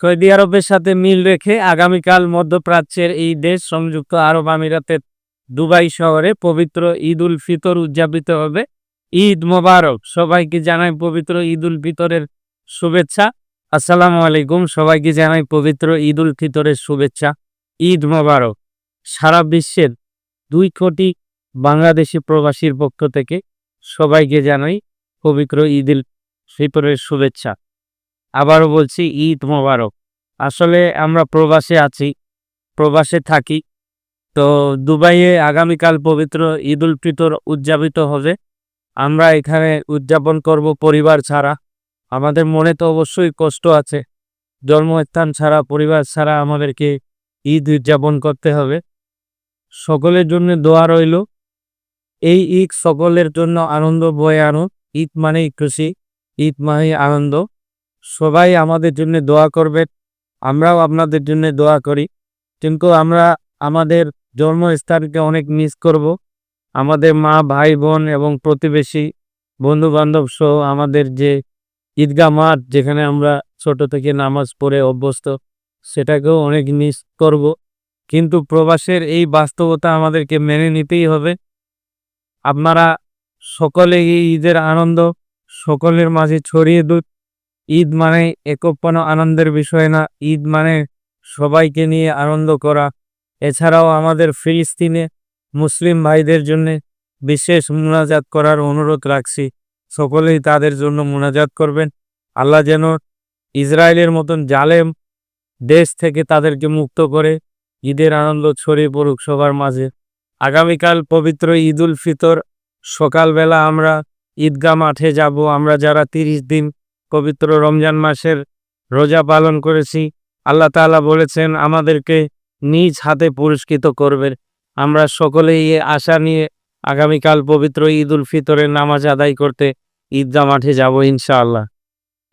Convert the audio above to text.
Saudi আরবের সাথে মিল রেখে আগামীকাল মধ্যপ্রাচ্যের এই দেশ সংযুক্ত আরব আমিরাতের দুবাই শহরে পবিত্র ঈদ উল ফিতর উদযাপিত হবে। ঈদ মোবারক। সবাইকে জানাই পবিত্র ঈদ উল ফিতরের শুভেচ্ছা। আসসালামু আলাইকুম। সবাইকে জানাই পবিত্র ঈদ উল ফিতরের শুভেচ্ছা। ঈদ মোবারক। সারা বিশ্বের দুই কোটি বাংলাদেশি প্রবাসীর পক্ষ থেকে সবাইকে জানাই পবিত্র ঈদ উল ফিতরের শুভেচ্ছা। আবারও বলছি, ঈদ মোবারক। আসলে আমরা প্রবাসে আছি, প্রবাসে থাকি। তো দুবাইয়ে আগামীকাল পবিত্র ঈদ উল ফিতর উদযাপিত হবে। আমরা এখানে উদযাপন করব পরিবার ছাড়া। আমাদের মনে তো অবশ্যই কষ্ট আছে। জন্মস্থান ছাড়া, পরিবার ছাড়া আমাদেরকে ঈদ উদযাপন করতে হবে। সকলের জন্য দোয়া রইল। এই ঈদ সকলের জন্য আনন্দ বয়ে আনো ঈদ মানেই খুশি, ঈদ মানেই আনন্দ। সবাই আমাদের জন্য দোয়া করবেন আমরাও আপনাদের জন্য দোয়া করি। কিন্তু আমরা আমাদের জন্মস্থানকে অনেক মিস করব। আমাদের মা, ভাই, বোন এবং প্রতিবেশী বন্ধু বান্ধব সহ আমাদের যে ঈদগাহ মাঠ যেখানে আমরা ছোট থেকে নামাজ পড়ে অভ্যস্ত, সেটাকেও অনেক মিস করব। কিন্তু প্রবাসের এই বাস্তবতা আমাদেরকে মেনে নিতেই হবে। আপনারা সকলে এই ঈদের আনন্দ, সকলের মাঝে ছড়িয়ে দিন। ঈদ মানে একপ্পানো আনন্দের বিষয় না। ঈদ মানে সবাইকে নিয়ে আনন্দ করা। এছাড়াও আমাদের ফিলিস্তিনে মুসলিম ভাইদের জন্য বিশেষ মোনাজাত করার অনুরোধ রাখছি। সকলেই তাদের জন্য মোনাজাত করবেন। আল্লাহ যেন ইসরায়েলের মতন জালেম দেশ থেকে তাদেরকে মুক্ত করে ঈদের আনন্দ ছড়িয়ে পড়ুক সবার মাঝে। আগামীকাল পবিত্র ঈদ উল ফিতর। সকালবেলা আমরা ঈদগাহ মাঠে যাব। আমরা যারা তিরিশ দিন পবিত্র রমজান মাসের রোজা পালন করেছি। আল্লাহ তালা বলেছেন, আমাদেরকে নিজ হাতে পুরস্কৃত করবেন। আমরা সকলেই আশা নিয়ে আগামীকাল পবিত্র ঈদ উল ফিতরের নামাজ আদায় করতে ঈদগা মাঠে যাব ইনশাআল্লাহ।